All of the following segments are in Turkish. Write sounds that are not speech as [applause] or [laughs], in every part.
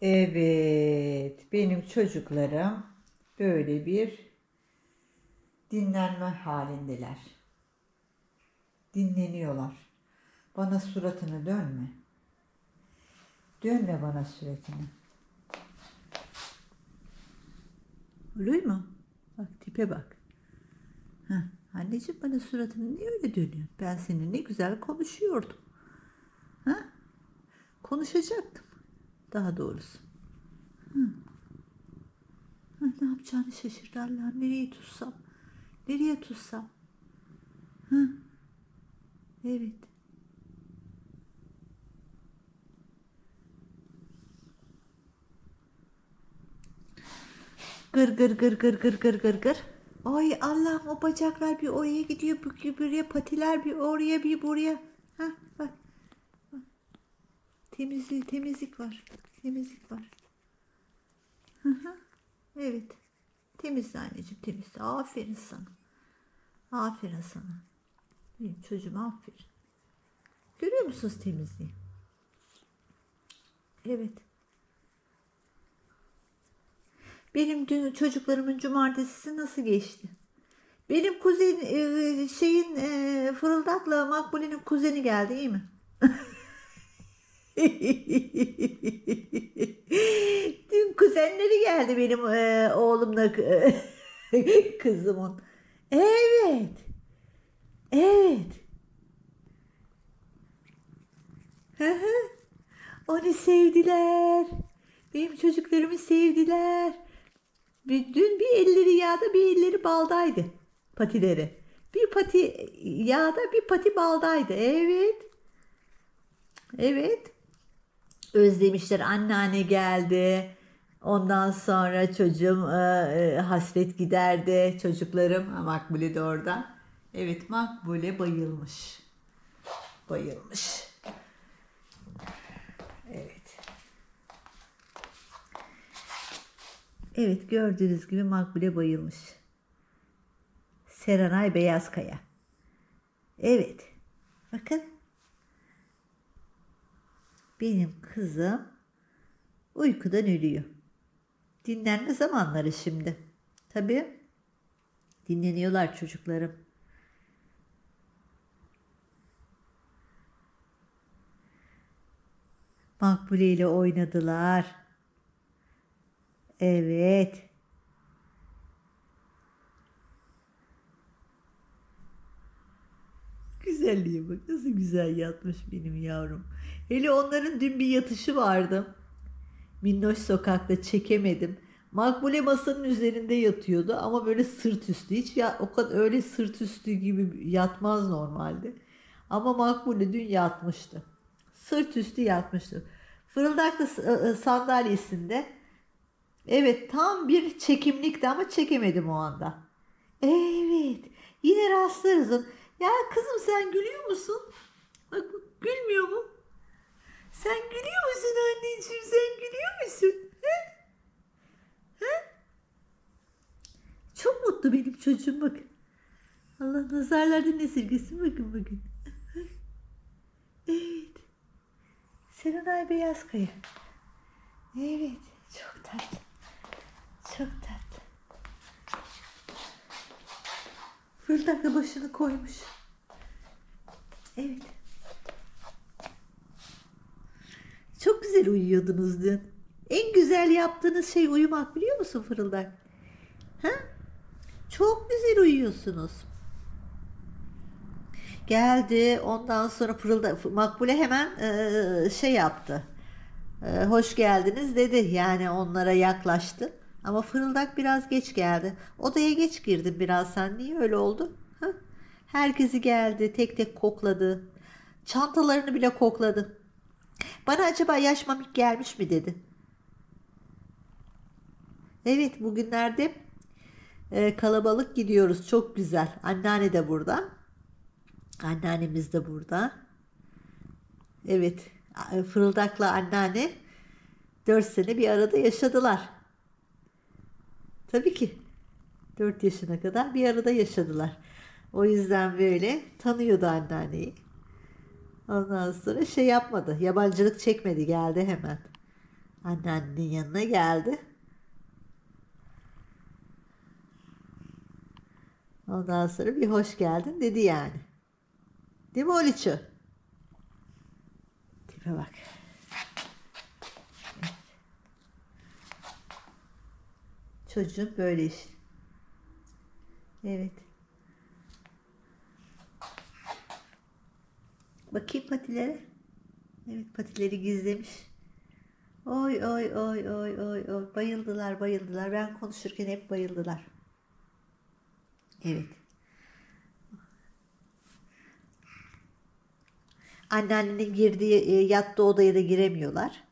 Evet, benim çocuklarım böyle bir dinlenme halindeler. Dinleniyorlar. Bana suratını dönme. Dönme bana suratını. Olur mu? Bak tipe bak. Heh, anneciğim bana suratını niye öyle dönüyor? Ben seninle güzel konuşuyordum. Ha? Konuşacaktım. Daha doğrusu. Hı. Ne yapacağını şaşırdı Allah. Nereye tutsam? Nereye tutsam? Ha? Evet. Gır gır gır gır gır gır gır gır. Ay Allah'ım o bacaklar bir oraya gidiyor, bir buraya patiler bir oraya bir buraya. Ha bak. bak. Temizlik, temizlik var. Temizlik var. Evet. Temizle anneciğim temizle. Aferin sana. Aferin sana. Benim çocuğum aferin. Görüyor musunuz temizliği? Evet. Benim dün çocuklarımın cumartesisi nasıl geçti? Benim kuzen e, şeyin e, Fırıldak'la Makbule'nin kuzeni geldi iyi mi? [laughs] Dün kuzenleri geldi benim e, oğlumla e, [laughs] kızımın. Evet. Evet. Onu sevdiler. Benim çocuklarımı sevdiler. Bir, dün bir elleri yağda bir elleri baldaydı patileri. Bir pati yağda bir pati baldaydı. Evet. Evet. Özlemişler. Anneanne geldi. Ondan sonra çocuğum e, e, hasret giderdi. Çocuklarım Ha, Makbule de orada. Evet Makbule bayılmış. Bayılmış. Evet. Evet gördüğünüz gibi Makbule bayılmış. Serenay Beyazkaya. Evet. Bakın. Benim kızım uykudan ölüyor. Dinlenme zamanları şimdi. Tabii dinleniyorlar çocuklarım. Makbule ile oynadılar. Evet. Güzelliğe bak nasıl güzel yatmış benim yavrum. Hele onların dün bir yatışı vardı. Minnoş sokakta çekemedim. Makbule masanın üzerinde yatıyordu ama böyle sırt üstü. Hiç ya, o kadar öyle sırt üstü gibi yatmaz normalde. Ama Makbule dün yatmıştı. Sırt üstü yatmıştı. Fırıldaklı s- sandalyesinde. Evet tam bir çekimlikti ama çekemedim o anda. Evet yine rastlarız. Ya kızım sen gülüyor musun? Bak gülmüyor mu? Sen gülüyor musun anneciğim? Sen gülüyor musun? He? He? Çok mutlu benim çocuğum bakın. Allah nazarlardan esirgesin bakın bakın. Evet. Serenay Beyazkaya. Evet. Çok tatlı. Çok tatlı. Fırlakla başını koymuş. Evet. Çok güzel uyuyordunuz dün. En güzel yaptığınız şey uyumak biliyor musun Fırıldak? Ha? Çok güzel uyuyorsunuz. Geldi ondan sonra Fırıldak, Makbule hemen eee, şey yaptı. Eee, hoş geldiniz dedi. Yani onlara yaklaştı. Ama Fırıldak biraz geç geldi. Odaya geç girdin biraz sen. Niye öyle oldu? Ha? Herkesi geldi. Tek tek kokladı. Çantalarını bile kokladı. Bana acaba yaş mamik gelmiş mi dedi. Evet bugünlerde e, kalabalık gidiyoruz. Çok güzel. Anneanne de burada. Anneannemiz de burada. Evet. a- Fırıldak'la anneanne 4 sene bir arada yaşadılar. Tabii ki. 4 yaşına kadar bir arada yaşadılar. O yüzden böyle tanıyordu anneanneyi. Ondan sonra şey yapmadı. Yabancılık çekmedi geldi hemen. Anneannenin yanına geldi. Ondan sonra bir hoş geldin dedi yani. Değil mi Oliço? Tipe bak. Çocuğum böyle işte. Evet. Bakayım patilere. Evet patileri gizlemiş. Oy oy oy oy oy oy. Bayıldılar bayıldılar. Ben konuşurken hep bayıldılar. Evet. Anneannenin girdiği e, yattığı odaya da giremiyorlar.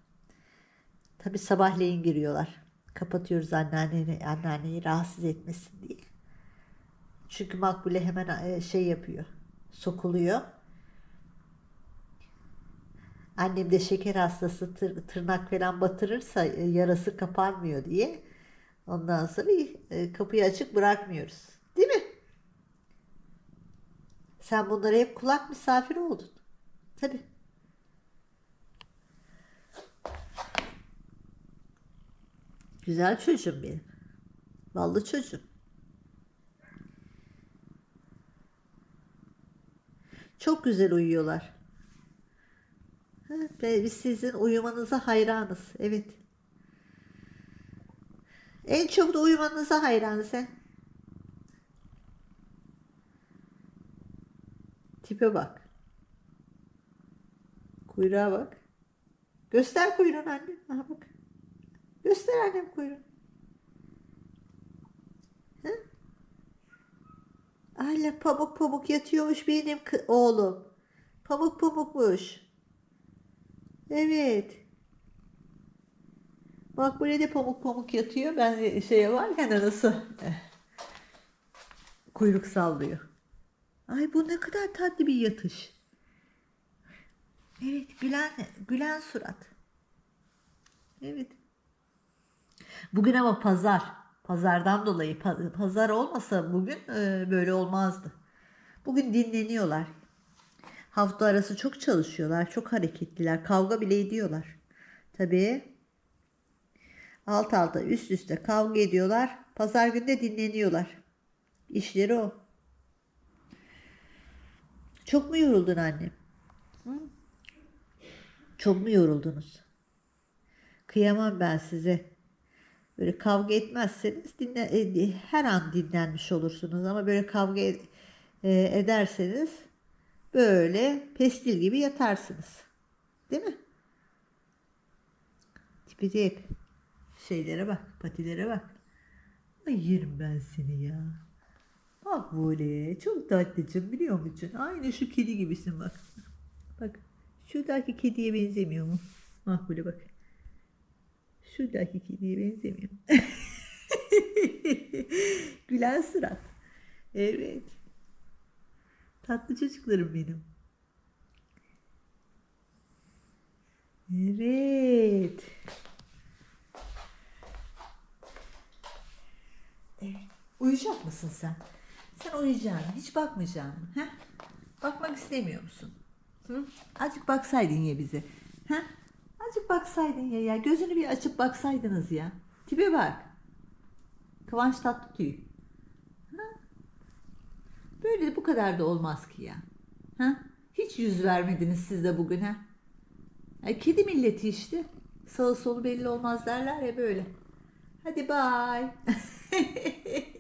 Tabi sabahleyin giriyorlar. Kapatıyoruz anneanneni, anneanneyi rahatsız etmesin diye. Çünkü Makbule hemen e, şey yapıyor. Sokuluyor. Annem de şeker hastası tır- tırnak falan batırırsa e, yarası kapanmıyor diye. Ondan sonra e, kapıyı açık bırakmıyoruz. Değil mi? Sen bunlara hep kulak misafiri oldun. Tabii. Güzel çocuğum benim. Vallahi çocuğum. Çok güzel uyuyorlar. Biz sizin uyumanıza hayranız. Evet. En çok da uyumanıza hayranız. He? Tipe bak. Kuyruğa bak. Göster kuyruğunu anne. Aha bak. Göster annem kuyruğunu. Hı? Hala pamuk pamuk yatıyormuş benim oğlum. Pamuk pamukmuş. Evet. Bak buraya da pamuk pamuk yatıyor. Ben şeye varken nasıl [laughs] kuyruk sallıyor. Ay bu ne kadar tatlı bir yatış. Evet gülen gülen surat. Evet. Bugün ama pazar. Pazardan dolayı pa- pazar olmasa bugün e, böyle olmazdı. Bugün dinleniyorlar. Hafta arası çok çalışıyorlar, çok hareketliler, kavga bile ediyorlar. Tabii alt alta üst üste kavga ediyorlar. Pazar günü de dinleniyorlar. İşleri o. Çok mu yoruldun annem? Çok mu yoruldunuz? Kıyamam ben size. Böyle kavga etmezseniz dinle, e, her an dinlenmiş olursunuz ama böyle kavga e- ederseniz böyle pestil gibi yatarsınız. Değil mi? Tipi hep şeylere bak, patilere bak. Ay yerim ben seni ya. Bak böyle çok tatlıcım biliyor musun? Aynı şu kedi gibisin bak. Bak şuradaki kediye benzemiyor mu? Bak bak. Şuradaki kediye benzemiyor. [laughs] Gülen surat. Evet. Tatlı çocuklarım benim. Evet. Evet. Uyuyacak mısın sen? Sen uyuyacaksın. Hiç bakmayacaksın. He? Bakmak istemiyor musun? Hı? Azıcık baksaydın ya bize. He? Azıcık baksaydın ya ya. Gözünü bir açıp baksaydınız ya. Tipe bak. Kıvanç Tatlıtuğ. Ha? Böyle de bu kadar da olmaz ki ya. Ha? Hiç yüz vermediniz siz de bugün ha? Ay, kedi milleti işte. Sağı solu belli olmaz derler ya böyle. Hadi bye. [laughs]